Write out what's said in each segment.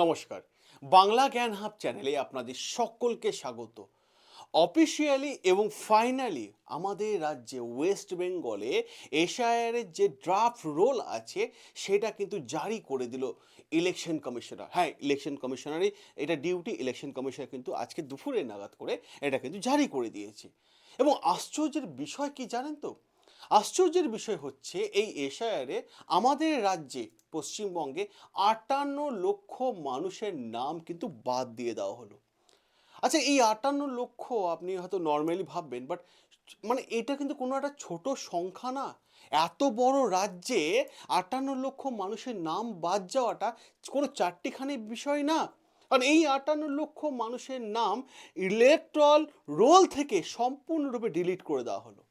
নমস্কার। বাংলা জ্ঞান হাব চ্যানেলে আপনাদের সকলকে স্বাগত। অফিসিয়ালি এবং ফাইনালি আমাদের রাজ্যে ওয়েস্ট বেঙ্গলে এশায়ারের যে ড্রাফট রোল আছে, সেটা কিন্তু জারি করে দিল ইলেকশন কমিশনার হ্যাঁ ইলেকশন কমিশনারই এটা ডিউটি ইলেকশন কমিশনার কিন্তু আজকে দুপুরে নাগাদ করে এটা কিন্তু জারি করে দিয়েছে। এবং আশ্চর্যের বিষয় কি জানেন তো? আশ্চর্যের বিষয় হচ্ছে, এই এশায়ারে আমাদের রাজ্যে পশ্চিমবঙ্গে আটান্ন লক্ষ মানুষের নাম কিন্তু বাদ দিয়ে দেওয়া হলো। আচ্ছা এই আটান্ন লক্ষ আপনি হয়তো নর্মালি ভাববেন বাট মানে এটা কিন্তু কোনো একটা ছোট সংখ্যা না। এত বড় রাজ্যে আটান্ন লক্ষ মানুষের নাম বাদ যাওয়াটা কোনো চারটিখানি বিষয় না। কারণ এই আটান্ন লক্ষ মানুষের নাম ইলেকট্রাল রোল থেকে সম্পূর্ণরূপে ডিলিট করে দেওয়া হলো।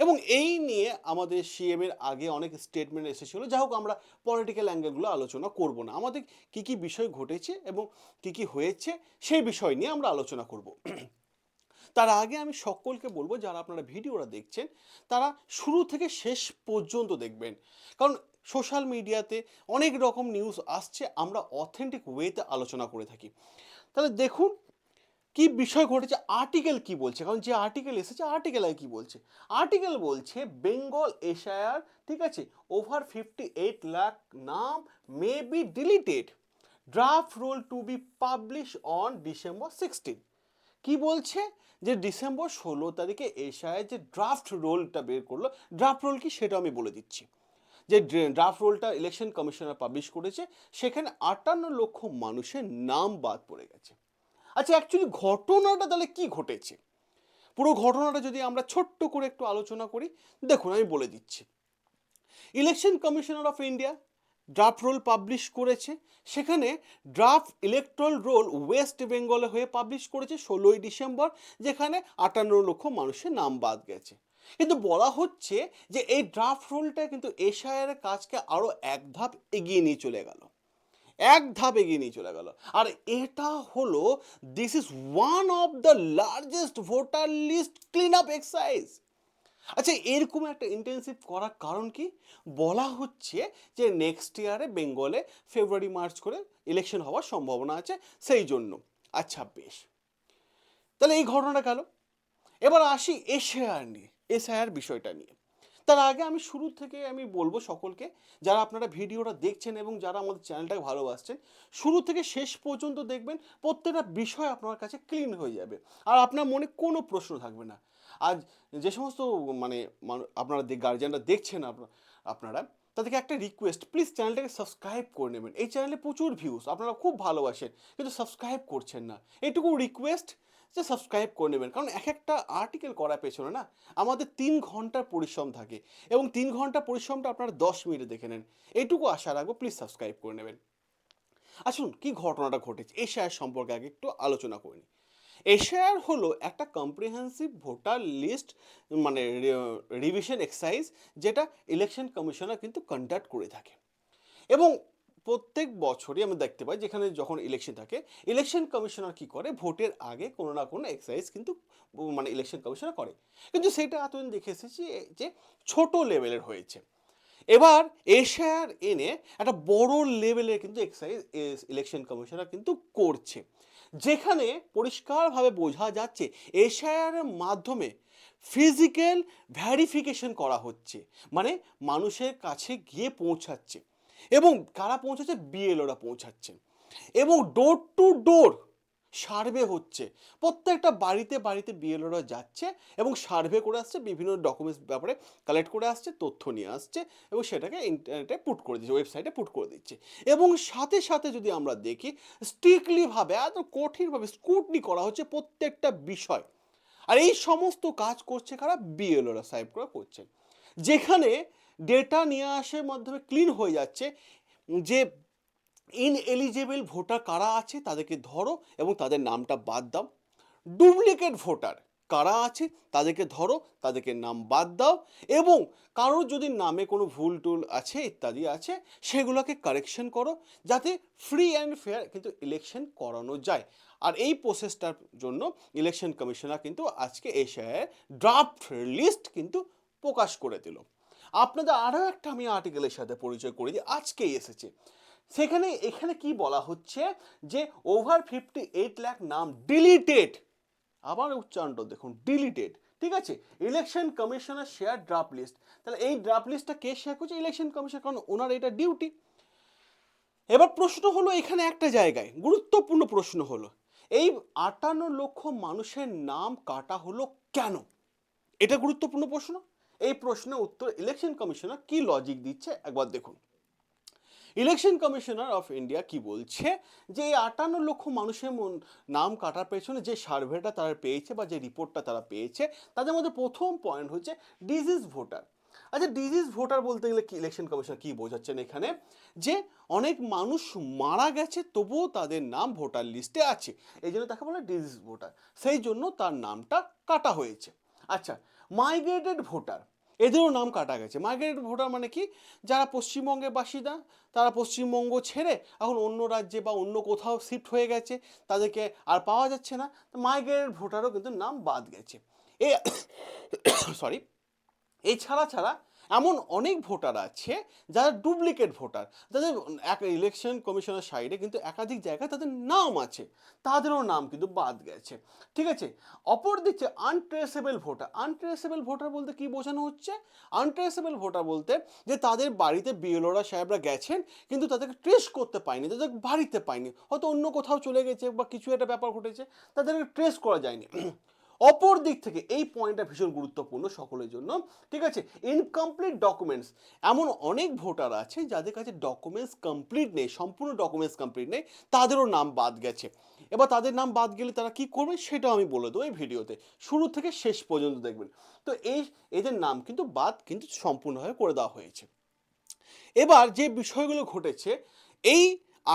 এবং এই নিয়ে আমাদের সিএম এর আগে অনেক স্টেটমেন্ট এসেছিল। যা হোক, আমরা পলিটিক্যাল অ্যাঙ্গেলগুলো আলোচনা করব না। আমাদের কি কি বিষয় ঘটেছে এবং কি কি হয়েছে সেই বিষয় নিয়ে আমরা আলোচনা করব। তার আগে আমি সকলকে বলব, যারা আপনারা ভিডিওটা দেখছেন, তারা শুরু থেকে শেষ পর্যন্ত দেখবেন। কারণ সোশ্যাল মিডিয়াতে অনেক রকম নিউজ আসছে, আমরা অথেন্টিক ওয়েতে আলোচনা করে থাকি। তাহলে দেখুন কি বিষয় ঘটেছে? আর্টিকেল কি বলছে? কারণ যে আর্টিকেল এসেছে আর্টিকেল আর কি বলছে? আর্টিকেল বলছে বেঙ্গল এশায়ার ঠিক আছে ওভার ফিফটি এইট লাখ নাম may be deleted draft roll to be publish on December sixteen কি বলছে? যে ডিসেম্বর ষোলো তারিখে এশায় যে ড্রাফট রোলটা বের করল ড্রাফট রোল কি? সেটা আমি বলে দিচ্ছি। যে ড্রাফট রোলটা ইলেকশন কমিশনার পাবলিশ করেছে, সেখানে আটান্ন লক্ষ মানুষের নাম বাদ পড়ে গেছে। আচ্ছা অ্যাকচুয়ালি ঘটনাটা তাহলে কি ঘটেছে? পুরো ঘটনাটা যদি আমরা ছোট্ট করে একটু আলোচনা করি, দেখুন আমি বলে দিচ্ছি। Election commissioner of India draft roll publish করেছে। সেখানে ড্রাফট ইলেকট্রাল রোল ওয়েস্ট বেঙ্গলে হয়ে পাবলিশ করেছে ষোলোই ডিসেম্বর, যেখানে আটান্ন লক্ষ মানুষের নাম বাদ গেছে। কিন্তু বলা হচ্ছে যে এই ড্রাফট রোলটা কিন্তু এশায়ারের কাজকে আরও এক ধাপ এগিয়ে নিয়ে চলে গেল। এক ধাপ এগিয়ে নিয়ে চলে গেল। আর এটা হলো this is one of the largest voter list clean up exercise আচ্ছা এরকম একটা ইন্টেন্সিভ করার কারণ কি? বলা হচ্ছে যে নেক্সট ইয়ারে বেঙ্গলে ফেব্রুয়ারি মার্চ করে ইলেকশন হওয়ার সম্ভাবনা আছে, সেই জন্য। আচ্ছা বেশ। তাহলে এই ঘটনাটা গেল। এবার আসি এশিয়ার নিয়ে এশিয়ার বিষয়টা নিয়ে। তার আগে আমি শুরু থেকে আমি বলব সকলকে, যারা আপনারা ভিডিওটা দেখছেন এবং যারা আমাদের চ্যানেলটাকে ভালোবাসছেন, শুরু থেকে শেষ পর্যন্ত দেখবেন প্রত্যেকটা বিষয় আপনার কাছে ক্লিন হয়ে যাবে। আর আপনার মনে কোনো প্রশ্ন থাকবে না। আজ যে সমস্ত মানে আপনারা গার্জিয়ানরা দেখছেন আপনা- আপনারা, তাদেরকে একটা রিকোয়েস্ট প্লিজ চ্যানেলটাকে সাবস্ক্রাইব করে নেবেন। এই চ্যানেলে প্রচুর ভিউজ আপনারা খুব ভালোবাসেন, কিন্তু সাবস্ক্রাইব করছেন না। এইটুকু রিকোয়েস্ট যে সাবস্ক্রাইব করে নেবেন। কারণ এক একটা আর্টিকেল করার পেছনে না আমাদের তিন ঘণ্টার পরিশ্রম থাকে এবং তিন ঘণ্টা পরিশ্রমটা আপনারা দশ মিনিটে দেখে নেন। এইটুকু আশা রাখব প্লিজ সাবস্ক্রাইব করে নেবেন। আসুন কি ঘটনাটা ঘটেছে? এশিয়ার সম্পর্কে আগে একটু আলোচনা করে এশিয়ার হলো একটা কম্প্রিহেন্সিভ ভোটার লিস্ট মানে রিভিশন এক্সারসাইজ যেটা ইলেকশন কমিশনার কিন্তু কন্ডাক্ট করে থাকে। এবং প্রত্যেক বছরই আমরা দেখতে পাই যেখানে যখন ইলেকশন থাকে ইলেকশন কমিশনার কি করে? ভোটের আগে কোনো না কোনো এক্সারসাইজ কিন্তু মানে ইলেকশন কমিশনার করে। কিন্তু সেটা এতদিন দেখে এসেছি যে ছোট লেভেলের হয়েছে। এবার এশিয়ার এনে একটা বড় লেভেলের কিন্তু এক্সারসাইজ ইলেকশন কমিশনার কিন্তু করছে। যেখানে পরিষ্কারভাবে বোঝা যাচ্ছে এশিয়ারের মাধ্যমে ফিজিক্যাল ভ্যারিফিকেশন করা হচ্ছে। মানে মানুষের কাছে গিয়ে পৌঁছাচ্ছে। এবং কারা পৌঁছাচ্ছে বিএলওরা পৌঁছাচ্ছেন। এবং ডোর টু ডোর সার্ভে হচ্ছে। প্রত্যেকটা বাড়িতে বাড়িতে বিএলওরা যাচ্ছে এবং সার্ভে করে আসছে, বিভিন্ন ডকুমেন্টস ব্যাপারে কালেক্ট করে আসছে, তথ্য নিয়ে আসছে এবং সেটাকে ইন্টারনেটে পুট করে দিচ্ছে ওয়েবসাইটে পুট করে দিচ্ছে। এবং সাথে সাথে যদি আমরা দেখি স্ট্রিক্টলিভাবে এত কঠিনভাবে স্কুটনি করা হচ্ছে প্রত্যেকটা বিষয়। আর এই সমস্ত কাজ করছে কারা? বিএলওরা সাহেব করে করছেন যেখানে ডেটা নিয়ে আসার মাধ্যমে ক্লিন হয়ে যাচ্ছে যে ইনএলিজেবল ভোটার কারা আছে তাদেরকে ধরো এবং তাদের নামটা বাদ দাও। ডুপ্লিকেট ভোটার কারা আছে তাদেরকে ধরো, তাদেরকে নাম বাদ দাও এবং কারোর যদি নামে কোনো ভুল টুল আছে ইত্যাদি আছে, সেগুলোকে কারেকশন করো যাতে ফ্রি অ্যান্ড ফেয়ার কিন্তু ইলেকশন করানো যায়। আর এই প্রসেসটার জন্য ইলেকশন কমিশনার কিন্তু আজকে এশিয়ায় ড্রাফট লিস্ট কিন্তু প্রকাশ করে দিল। আপনাদের আরও একটা আমি আর্টিকেলের সাথে পরিচয় করে দিই। আজকেই এসেছে। সেখানে, এখানে কি বলা হচ্ছে যে ওভার ফিফটি এইট লাখ নাম ডিলিটেড আবার উচ্চারণটা দেখুন ডিলিটেড ঠিক আছে? Election commissioner share draft list তাহলে এই ড্রাফট লিস্টটা কে শেয়ার করছে? ইলেকশন কমিশন কারণ ওনার এটা ডিউটি এবার প্রশ্ন হলো এখানে একটা জায়গায়, গুরুত্বপূর্ণ প্রশ্ন হলো, এই আটান্ন লক্ষ মানুষের নাম কাটা হলো কেন? এটা গুরুত্বপূর্ণ প্রশ্ন। এই প্রশ্নের উত্তর ইলেকশন কমিশনার কি লজিক দিচ্ছে? একবার দেখুন। ইলেকশন কমিশনার অফ ইন্ডিয়া কি বলছে? যে এই আটান্ন লক্ষ মানুষের মন- নাম কাটার পেছনে যে সার্ভেটা তারা পেয়েছে বা যে রিপোর্টটা তারা পেয়েছে, তাদের মধ্যে প্রথম পয়েন্ট হচ্ছে ডিজিজ ভোটার আচ্ছা ডিজিজ ভোটার বলতে গেলে কি ইলেকশন কমিশন কি বোঝাচ্ছেন এখানে? যে অনেক মানুষ মারা গেছে, তবুও তাদের নাম ভোটার লিস্টে আছে। এই জন্য তাকে বলে ডিজিজ ভোটার সেই জন্য তার নামটা কাটা হয়েছে। আচ্ছা মাইগ্রেটেড ভোটার এদেরও নাম কাটা গেছে। মাইগ্রেটেড ভোটার মানে কি? যারা পশ্চিমবঙ্গে বাসিন্দা, তারা পশ্চিমবঙ্গ ছেড়ে এখন অন্য রাজ্যে বা অন্য কোথাও শিফট হয়ে গেছে, তাদেরকে আর পাওয়া যাচ্ছে না। মাইগ্রেটেড ভোটারও কিন্তু নাম বাদ গেছে। এ সরি এছাড়া ছাড়া এমন অনেক ভোটার আছে যারা ডুপ্লিকেট ভোটার। যাদের এক ইলেকশন কমিশনের সাইডে কিন্তু একাধিক জায়গায় তাদের নাম আছে। তাদেরও নাম কিন্তু বাদ গেছে। ঠিক আছে? অপর দিচ্ছে আনট্রেসেবল ভোটার আনট্রেসেবল ভোটার বলতে কি বোঝানো হচ্ছে? আনট্রেসেবল ভোটার বলতে যে তাদের বাড়িতে বিএলওরা সাহেবরা গেছেন, কিন্তু তাদেরকে ট্রেস করতে পায়নি, তাদের বাড়িতে পায়নি। হয়তো অন্য কোথাও চলে গেছে বা কিছু একটা ব্যাপার ঘটেছে, তাদেরকে ট্রেস করা যায়নি। অপর দিক থেকে এই পয়েন্টটা ভীষণ গুরুত্বপূর্ণ সকলের জন্য, ঠিক আছে? ইনকমপ্লিট ডকুমেন্টস এমন অনেক ভোটার আছে যাদের কাছে ডকুমেন্টস কমপ্লিট নেই, সম্পূর্ণ ডকুমেন্টস কমপ্লিট নেই, তাদেরও নাম বাদ গেছে। এবার তাদের নাম বাদ গেলে তারা কি করবে সেটাও আমি বলে দেবো এই ভিডিওতে। শুরু থেকে শেষ পর্যন্ত দেখবেন। তো এই এদের নাম কিন্তু বাদ কিন্তু সম্পূর্ণভাবে করে দেওয়া হয়েছে। এবার যে বিষয়গুলো ঘটেছে, এই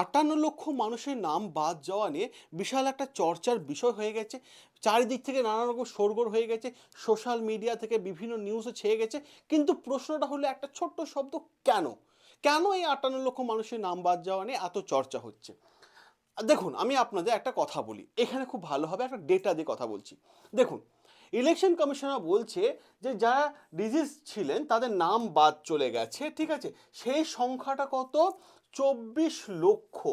আটান্ন লক্ষ মানুষের নাম বাদ যাওয়া নিয়ে বিশাল একটা চর্চার বিষয় হয়ে গেছে। চারিদিক থেকে নানা রকম সরগোর হয়ে গেছে সোশ্যাল মিডিয়া থেকে বিভিন্ন নিউজে ছেয়ে গেছে। কিন্তু প্রশ্নটা হলো একটা ছোট্ট শব্দ, কেন? কেন এই আটান্ন লক্ষ মানুষের নাম বাদ যাওয়া নিয়ে এত চর্চা হচ্ছে? দেখুন, আমি আপনাদের একটা কথা বলি। এখানে খুব ভালোভাবে একটা ডেটা দিয়ে কথা বলছি। দেখুন ইলেকশন কমিশনার বলছে যে যারা ডিজিজ ছিলেন, তাদের নাম বাদ চলে গেছে, ঠিক আছে? সেই সংখ্যাটা কত? চব্বিশ লক্ষ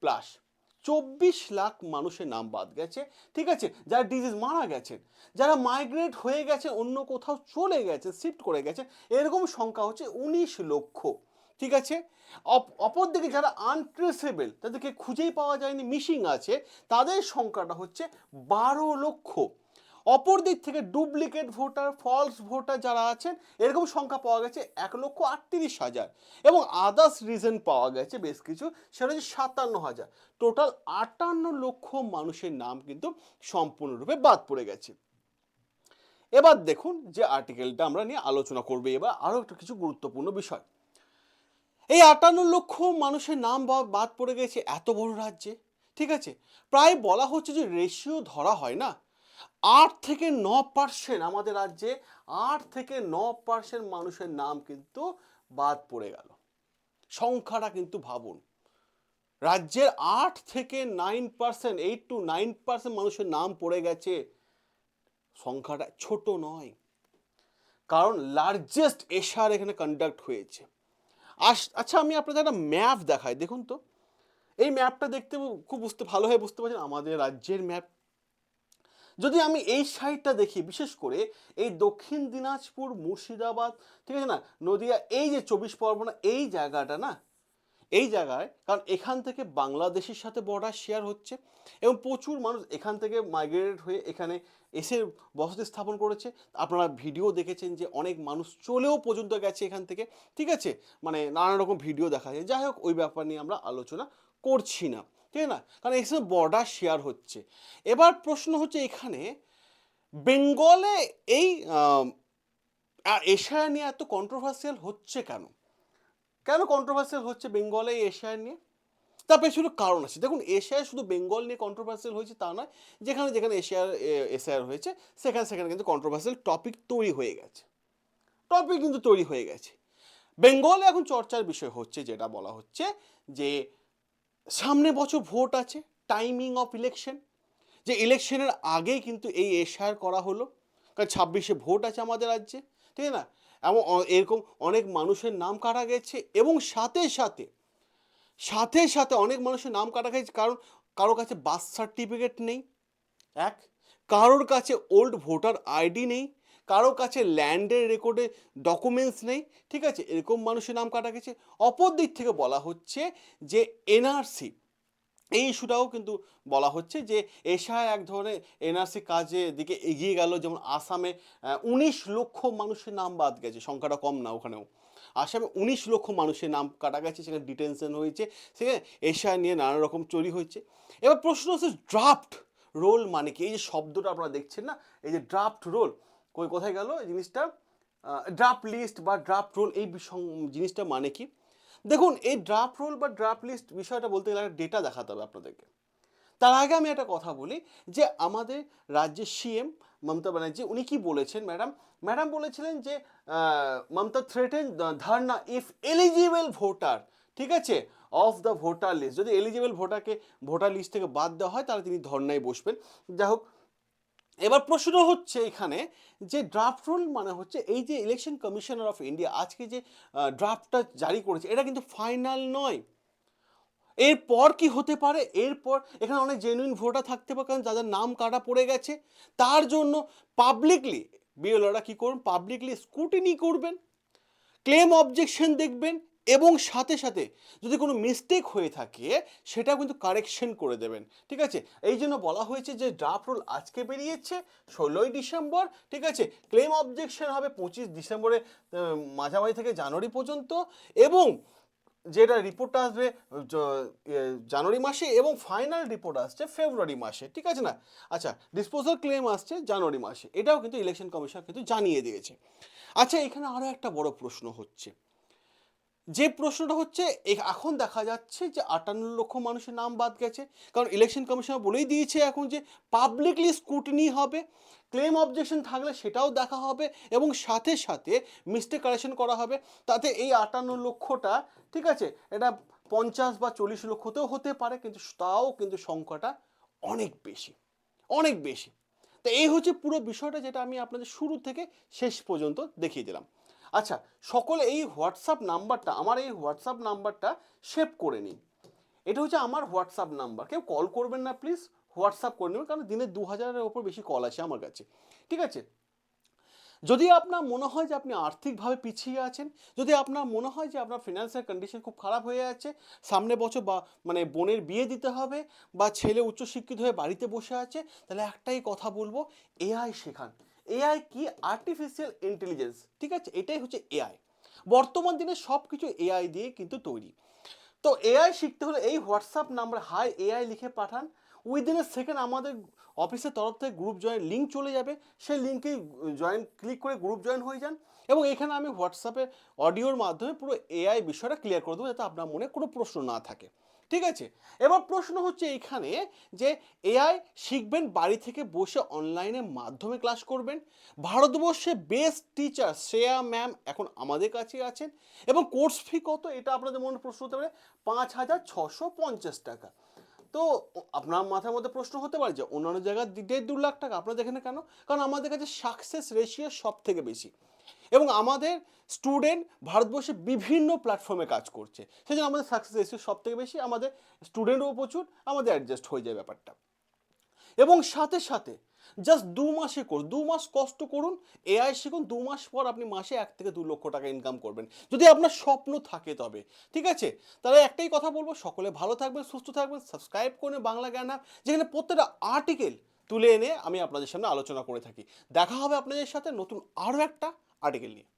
প্লাস চব্বিশ লাখ মানুষের নাম বাদ গেছে, ঠিক আছে? যারা ডিজিজ মারা গেছেন, যারা মাইগ্রেট হয়ে গেছে, অন্য কোথাও চলে গেছে শিফট করে গেছে, এরকম সংখ্যা হচ্ছে উনিশ লক্ষ, ঠিক আছে? অপ- অপরদিকে যারা আনট্রেসেবল তাদেরকে খুঁজেই পাওয়া যায়নি মিসিং আছে, তাদের সংখ্যাটা হচ্ছে বারো লক্ষ। অপর দিক থেকে ডুপ্লিকেট ভোটার ফলস ভোটার যারা আছেন, এরকম সংখ্যা পাওয়া গেছে এক লক্ষ আটত্রিশ হাজার। এবং আদার্স রিজন পাওয়া গেছে বেশ কিছু, সেটা হচ্ছে সাতান্ন হাজার। টোটাল আটান্ন লক্ষ মানুষের নাম কিন্তু সম্পূর্ণরূপে বাদ পড়ে গেছে। এবার দেখুন যে আর্টিকেলটা আমরা নিয়ে আলোচনা করবে এবার আরও একটা কিছু গুরুত্বপূর্ণ বিষয়। এই আটান্ন লক্ষ মানুষের নাম বাদ পড়ে গেছে এত বড় রাজ্যে, ঠিক আছে? প্রায় বলা হচ্ছে যে রেশিও ধরা হয় না। আট থেকে ন পার্সেন্ট আমাদের রাজ্যে আট থেকে ন পার্সেন্ট মানুষের নাম কিন্তু বাদ পড়ে গেল। সংখ্যাটা কিন্তু ভাবুন। রাজ্যের আট থেকে nine percent eight to nine percent মানুষের নাম পড়ে গেছে। সংখ্যাটা ছোট নয়। কারণ লার্জেস্ট এশার এখানে কন্ডাক্ট হয়েছে। আচ্ছা আমি আপনাদের একটা ম্যাপ দেখাই। দেখুন তো, এই ম্যাপটা দেখতে খুব বুঝতে, ভালো হয়ে বুঝতে পারছেন, আমাদের রাজ্যের ম্যাপ যদি আমি এই সাইডটা দেখি, বিশেষ করে এই দক্ষিণ দিনাজপুর, মুর্শিদাবাদ, ঠিক আছে না? নদিয়া, এই যে চব্বিশ পরগনা, এই জায়গাটা না? এই জায়গায়, কারণ এখান থেকে বাংলাদেশের সাথে বর্ডার শেয়ার হচ্ছে এবং প্রচুর মানুষ এখান থেকে মাইগ্রেটেড হয়ে এখানে এসে বসতি স্থাপন করেছে। আপনারা ভিডিও দেখেছেন যে অনেক মানুষ চলেও পর্যন্ত গেছে এখান থেকে, ঠিক আছে? মানে নানা রকম ভিডিও দেখা যায়। যাই হোক, ওই ব্যাপার নিয়ে আমরা আলোচনা করছি না। ঠিক না? কারণ এখানে বর্ডার শেয়ার হচ্ছে। এবার প্রশ্ন হচ্ছে এখানে, বেঙ্গলে এই এশিয়া নিয়ে এত কন্ট্রোভার্সিয়াল হচ্ছে কেন? কেন কন্ট্রোভার্সিয়াল হচ্ছে বেঙ্গলে এই এশিয়ার নিয়ে? তার পেছনে কারণ আছে। দেখুন, এশিয়ায় শুধু বেঙ্গল নিয়ে কন্ট্রোভার্সিয়াল হয়েছে তা নয়, যেখানে যেখানে এশিয়ার এশিয়ার হয়েছে, সেখানে সেখানে কিন্তু কন্ট্রোভার্সিয়াল টপিক তৈরি হয়ে গেছে। টপিক কিন্তু তৈরি হয়ে গেছে। বেঙ্গলে এখন চর্চার বিষয় হচ্ছে, যেটা বলা হচ্ছে যে সামনে বছর ভোট আছে টাইমিং অফ ইলেকশন যে ইলেকশনের আগেই কিন্তু এই এশার করা হলো, কারণ ছাব্বিশে ভোট আছে আমাদের রাজ্যে, ঠিক না? এবং এরকম অনেক মানুষের নাম কাটা গেছে এবং সাথে সাথে সাথে সাথে অনেক মানুষের নাম কাটা গেছে, কারণ কারোর কাছে বার্থ সার্টিফিকেট নেই, এক। কারোর কাছে ওল্ড ভোটার আইডি নেই কারোর কাছে ল্যান্ডের রেকর্ডে ডকুমেন্টস নেই, ঠিক আছে? এরকম মানুষের নাম কাটা গেছে। অপর দিক থেকে বলা হচ্ছে যে এনআরসি এই ইস্যুটাও কিন্তু বলা হচ্ছে যে এশায় এক ধরনের এনআরসি কাজের দিকে এগিয়ে গেল। যেমন আসামে উনিশ লক্ষ মানুষের নাম বাদ গেছে, সংখ্যাটা কম না ওখানেও। আসামে উনিশ লক্ষ মানুষের নাম কাটা গেছে, সেখানে ডিটেনশন হয়েছে, সেখানে এশিয়া নিয়ে নানা রকম চুরি হয়েছে। এবার প্রশ্ন হচ্ছে ড্রাফট রোল মানে কি? এই যে শব্দটা আপনারা দেখছেন না? এই যে ড্রাফট রোল কই, কোথায় গেল এই জিনিসটা? ড্রাফট লিস্ট বা ড্রাফট রোল এই জিনিসটা মানে কি? দেখুন, এই ড্রাফট রোল বা ড্রাফট লিস্ট বিষয়টা বলতে গেলে একটা ডেটা দেখাতে হবে আপনাদেরকে। তার আগে আমি একটা কথা বলি যে আমাদের রাজ্যের সিএম মমতা ব্যানার্জি, উনি কি বলেছেন ম্যাডাম ম্যাডাম বলেছিলেন যে মমতা থ্রেটেন ধারনা ইফ এলিজিবল ভোটার ঠিক আছে? অফ দ্য ভোটার লিস্ট যদি এলিজিবল ভোটারকে ভোটার লিস্ট থেকে বাদ দেওয়া হয়, তাহলে তিনি ধর্নায় বসবেন। যাই হোক এবার প্রশ্ন হচ্ছে এখানে যে ড্রাফট রুল মানে হচ্ছে এই যে ইলেকশন কমিশনার অফ ইন্ডিয়া আজকে যে ড্রাফটটা জারি করেছে, এটা কিন্তু ফাইনাল নয়। এরপর কি হতে পারে? এরপর এখানে অনেক জেনুইন ভোটার থাকতে পারে, কারণ যাদের নাম কাটা পড়ে গেছে, তার জন্য পাবলিকলি বিএলওরা কী করবেন? পাবলিকলি স্কুটিনি করবেন। ক্লেম অবজেকশন দেখবেন এবং সাথে সাথে যদি কোনো মিস্টেক হয়ে থাকে, সেটাও কিন্তু কারেকশন করে দেবেন। ঠিক আছে? এই জন্য বলা হয়েছে যে ড্রাফট রোল আজকে বেরিয়েছে, ষোলোই ডিসেম্বর, ঠিক আছে? ক্লেম অবজেকশন হবে পঁচিশ ডিসেম্বরে মাঝামাঝি থেকে জানুয়ারি পর্যন্ত এবং যেটা রিপোর্টটা আসবে জানুয়ারি মাসে এবং ফাইনাল রিপোর্ট আসছে ফেব্রুয়ারি মাসে। ঠিক আছে না? আচ্ছা ডিসপোজাল ক্লেম আসছে জানুয়ারি মাসে। এটাও কিন্তু ইলেকশন কমিশন কিন্তু জানিয়ে দিয়েছে। আচ্ছা এখানে আরও একটা বড় প্রশ্ন হচ্ছে। যে প্রশ্নটা হচ্ছে এখন দেখা যাচ্ছে যে আটান্ন লক্ষ মানুষের নাম বাদ গেছে। কারণ ইলেকশন কমিশন বলেই দিয়েছে এখন যে পাবলিকলি স্কুটিনি হবে ক্লেম অবজেকশন থাকলে সেটাও দেখা হবে এবং সাথে সাথে মিস্টেক কারেকশন করা হবে। তাতে এই আটান্ন লক্ষটা, ঠিক আছে, এটা পঞ্চাশ বা চল্লিশ লক্ষতেও হতে পারে, কিন্তু তাও কিন্তু সংখ্যাটা অনেক বেশি অনেক বেশি। তো এই হচ্ছে পুরো বিষয়টা যেটা আমি আপনাদের শুরু থেকে শেষ পর্যন্ত দেখিয়ে দিলাম। আচ্ছা সকলে এই হোয়াটসঅ্যাপ নাম্বারটা, আমার এই হোয়াটসঅ্যাপ নাম্বারটা সেভ করে নিন। এটা হচ্ছে আমার হোয়াটসঅ্যাপ নাম্বার। কেউ কল করবেন না, প্লিজ। হোয়াটসঅ্যাপ করে নেবেন, কারণ দিনে দু হাজারের ওপর বেশি কল আছে আমার কাছে। ঠিক আছে? যদি আপনার মনে হয় যে আপনি আর্থিকভাবে পিছিয়ে আছেন, যদি আপনার মনে হয় যে আপনার ফিনান্সিয়াল কন্ডিশন খুব খারাপ হয়ে আছে, সামনে বছর বা মানে বোনের বিয়ে দিতে হবে বা ছেলে উচ্চশিক্ষিত হয়ে বাড়িতে বসে আছে, তাহলে একটাই কথা বলব, এআই শেখান। এআই কি আর্টিফিশিয়াল ইন্টেলিজেন্স ঠিক আছে, এটাই হচ্ছে এআই। বর্তমান দিনে সব কিছু এআই দিয়ে কিন্তু তৈরি। তো এআই শিখতে হলে এই হোয়াটসঅ্যাপ নাম্বার, হাই, এআই লিখে পাঠান। উইদিন এ সেকেন্ড আমাদের অফিসের তরফ থেকে গ্রুপ জয়েন লিঙ্ক চলে যাবে। সেই লিঙ্কে জয়েন ক্লিক করে গ্রুপ জয়েন হয়ে যান। এবং এখানে আমি হোয়াটসঅ্যাপে অডিওর মাধ্যমে পুরো এআই বিষয়টা ক্লিয়ার করে দেবো, যাতে আপনার মনে কোনো প্রশ্ন না থাকে। ঠিক আছে? এবার প্রশ্ন হচ্ছে এখানে যে এআই শিখবেন বাড়ি থেকে বসে অনলাইনের মাধ্যমে ক্লাস করবেন। ভারতবর্ষে বেস্ট টিচার শ্রেয়া ম্যাম এখন আমাদের কাছে আছেন এবং কোর্স ফি কত? এটা আপনাদের মনে প্রশ্ন হতে পারে পাঁচ হাজার ছশো পঞ্চাশ টাকা। তো আপনার মাথার মধ্যে প্রশ্ন হতে পারে যে অন্যান্য জায়গায় দেড় দু লাখ টাকা আপনাদের এখানে কেন? কারণ আমাদের কাছে সাকসেস রেশিও সব থেকে বেশি। এবং আমাদের স্টুডেন্ট ভারতবর্ষে বিভিন্ন প্ল্যাটফর্মে কাজ করছে। সেই জন্য আমাদের সাকসেস রেশিও সব থেকে বেশি, আমাদের স্টুডেন্টও প্রচুর, আমাদের অ্যাডজাস্ট হয়ে যায় ব্যাপারটা। এবং সাথে সাথে জাস্ট দু মাসে করুন, দু মাস কষ্ট করুন এআই শিখুন, দু মাস পর আপনি মাসে এক থেকে দু লক্ষ টাকা ইনকাম করবেন। যদি আপনার স্বপ্ন থাকে তবে, ঠিক আছে? তাহলে একটাই কথা বলব, সকলে ভালো থাকবেন, সুস্থ থাকবেন সাবস্ক্রাইব করুন বাংলা জ্ঞান যেখানে প্রত্যেকটা আর্টিকেল তুলে এনে আমি আপনাদের সামনে আলোচনা করে থাকি। দেখা হবে আপনাদের সাথে নতুন আরও একটা আর্টিকেল নিয়ে।